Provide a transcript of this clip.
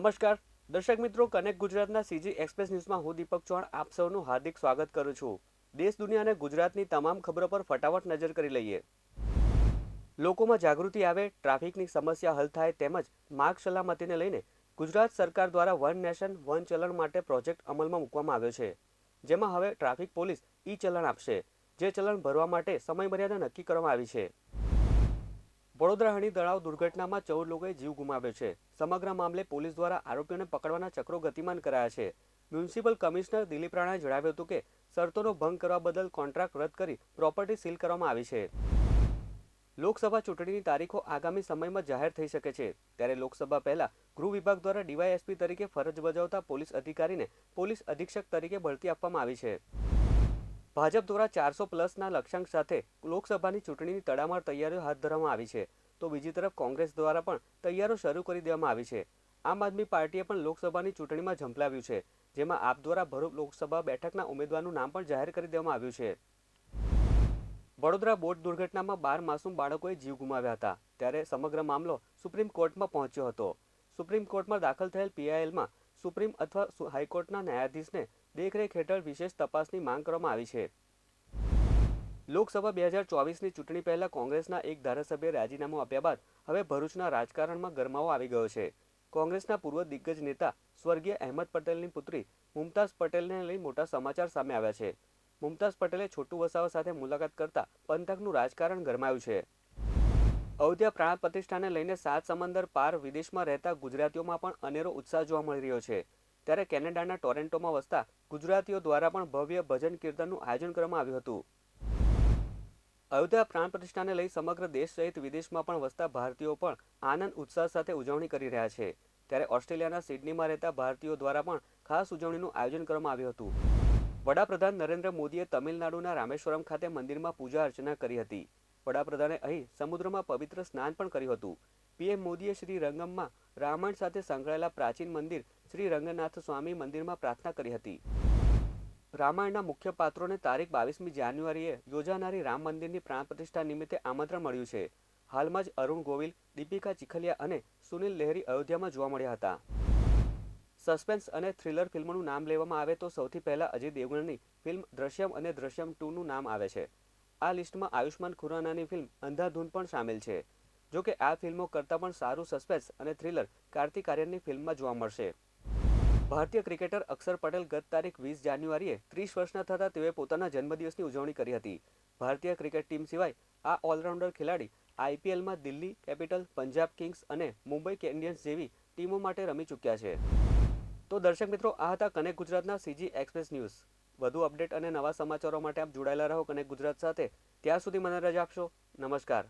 નમસ્કાર. દર્શક મિત્રો, કનેક્ટ ગુજરાતના સીજી એક્સપ્રેસ ન્યૂઝમાં હું દીપક ચૌહાણ આપ સૌનું હાર્દિક સ્વાગત કરું છું. દેશ, દુનિયા અને ગુજરાતની તમામ ખબરો પર ફટાફટ નજર કરી લઈએ. લોકોમાં જાગૃતિ આવે, ટ્રાફિકની સમસ્યા હલ થાય તેમજ માર્ગ સલામતીને લઈને ગુજરાત સરકાર દ્વારા વન નેશન, વન ચલણ માટે પ્રોજેક્ટ અમલમાં મૂકવામાં આવ્યો છે. જેમાં હવે ટ્રાફિક પોલીસ ઈ ચલણ આપશે, જે ચલણ ભરવા માટે સમયમર્યાદા નક્કી કરવામાં આવી છે. વડોદરા હણી તળાવ દુર્ઘટનામાં ચૌદ લોકોએ જીવ ગુમાવ્યો છે. સમગ્ર મામલે પોલીસ દ્વારા આરોપીઓને પકડવાના ચક્રો ગતિમાન કરાયા છે. મ્યુનિસિપલ કમિશનર દિલીપ રાણાએ જણાવ્યું હતું કે, શરતોનો ભંગ કરવા બદલ કોન્ટ્રાક્ટ રદ કરી પ્રોપર્ટી સીલ કરવામાં આવી છે. લોકસભા ચૂંટણીની તારીખો આગામી સમયમાં જાહેર થઈ શકે છે. ત્યારે લોકસભા પહેલા ગૃહ વિભાગ દ્વારા ડીવાયએસપી તરીકે ફરજ બજાવતા પોલીસ અધિકારીને પોલીસ અધિક્ષક તરીકે બઢતી આપવામાં આવી છે. ભાજપ દ્વારા ચારસો પ્લસના લક્ષ્યાંક સાથે લોકસભાની ચૂંટણીની તડામાર તૈયારીઓ હાથ ધરવામાં આવી છે. તો બીજી તરફ કોંગ્રેસ દ્વારા પણ તૈયારીઓ શરૂ કરી દેવામાં આવી છે. આમ આદમી પાર્ટીએ પણ લોકસભાની ચૂંટણીમાં ઝંપલાવ્યું છે, જેમાં આપ દ્વારા ભરૂચ લોકસભા બેઠકના ઉમેદવારનું નામ પણ જાહેર કરી દેવામાં આવ્યું છે. વડોદરા બોટ દુર્ઘટનામાં બાર માસૂમ બાળકોએ જીવ ગુમાવ્યા હતા, ત્યારે સમગ્ર મામલો સુપ્રીમ કોર્ટમાં પહોંચ્યો હતો. સુપ્રીમ કોર્ટમાં દાખલ થયેલ પીઆઈએલમાં સુપ્રીમ અથવા હાઈકોર્ટના ન્યાયાધીશને દેખરેખ હેઠળ વિશેષ તપાસની માંગ કરવામાં આવી છે. લોકસભા બે હજાર ચોવીસની ચૂંટણી પહેલા કોંગ્રેસના એક ધારાસભ્યે રાજીનામું આપ્યા બાદ હવે ભરૂચના રાજકારણમાં ગરમાવો આવી ગયો છે. કોંગ્રેસના પૂર્વ દિગ્ગજ નેતા સ્વર્ગીય અહેમદ પટેલની પુત્રી મુમતાઝ પટેલને લઈ મોટા સમાચાર સામે આવ્યા છે. મુમતાઝ પટેલે છોટુ વસાવા સાથે મુલાકાત કરતા પંથકનું રાજકારણ ગરમાયું છે. અયોધ્યા પ્રાણ પ્રતિષ્ઠાને લઈને સાત સમંદર પાર વિદેશમાં રહેતા ગુજરાતીઓમાં પણ અનેરો ઉત્સાહ જોવા મળી રહ્યો છે. ત્યારે કેનેડાના ટોરેન્ટોમાં વસતા ગુજરાતીઓ દ્વારા પણ ભવ્ય ભજન કીર્તનનું આયોજન કરવામાં આવ્યું હતું. અયોધ્યા પ્રાણ પ્રતિષ્ઠાને લઈ સમગ્ર દેશ સહિત વિદેશમાં પણ વસતા ભારતીયો પણ આનંદ ઉત્સાહ સાથે ઉજવણી કરી રહ્યા છે. ત્યારે ઓસ્ટ્રેલિયાના સિડનીમાં રહેતા ભારતીયો દ્વારા પણ ખાસ ઉજવણીનું આયોજન કરવામાં આવ્યું હતું. વડાપ્રધાન નરેન્દ્ર મોદીએ તમિલનાડુના રામેશ્વરમ ખાતે મંદિરમાં પૂજા અર્ચના કરી હતી. વડાપ્રધાને અહીં સમુદ્રમાં પવિત્ર સ્નાન પણ કર્યું હતું. પીએમ મોદીએ શ્રી રંગમમાં રામાયણ સાથે સંકળાયેલા પ્રાચીન મંદિર શ્રી રંગનાથ સ્વામી મંદિરમાં પ્રાર્થના કરી હતી. રામાયણના મુખ્ય પાત્રોને તારીખ બાવીસમી જાન્યુઆરીએ યોજાનારી રામ મંદિરની પ્રાણ પ્રતિષ્ઠા નિમિત્તે આમંત્રણ મળ્યું છે. હાલમાં જ અરુણ ગોવિલ, દીપિકા ચીખલિયા અને સુનિલ લહેરી અયોધ્યામાં જોવા મળ્યા હતા. સસ્પેન્સ અને થ્રિલર ફિલ્મનું નામ લેવામાં આવે તો સૌથી પહેલા અજય દેવગણની ફિલ્મ દ્રશ્યમ અને દ્રશ્યમ ટુનું નામ આવે છે. આ લિસ્ટમાં આયુષ્માન ખુરાનાની ફિલ્મ અંધાધૂન પણ સામેલ છે. જો કે આ ફિલ્મો કરતાં પણ સારું સસ્પેન્સ અને થ્રિલર કાર્તિક આર્યનની ફિલ્મમાં જોવા મળશે. ભારતીય ક્રિકેટર અક્ષર પટેલ ગત તારીખ વીસ જાન્યુઆરીએ ત્રીસ વર્ષના થતાં તેઓએ પોતાના જન્મદિવસની ઉજવણી કરી હતી. ભારતીય ક્રિકેટ ટીમ સિવાય આ ઓલરાઉન્ડર ખેલાડી આઈપીએલમાં દિલ્હી કેપિટલ, પંજાબ કિંગ્સ અને મુંબઈ ઇન્ડિયન્સ જેવી ટીમો માટે રમી ચૂક્યા છે. તો દર્શક મિત્રો, આ હતા કનેક્ટ ગુજરાતના સીજી એક્સપ્રેસ ન્યૂઝ. વધુ અપડેટ અને નવા સમાચારો માટે આપ જોડાયેલા રહો અને ગુજરાત સાથે. ત્યાં સુધી મને રજા આપશો. નમસ્કાર.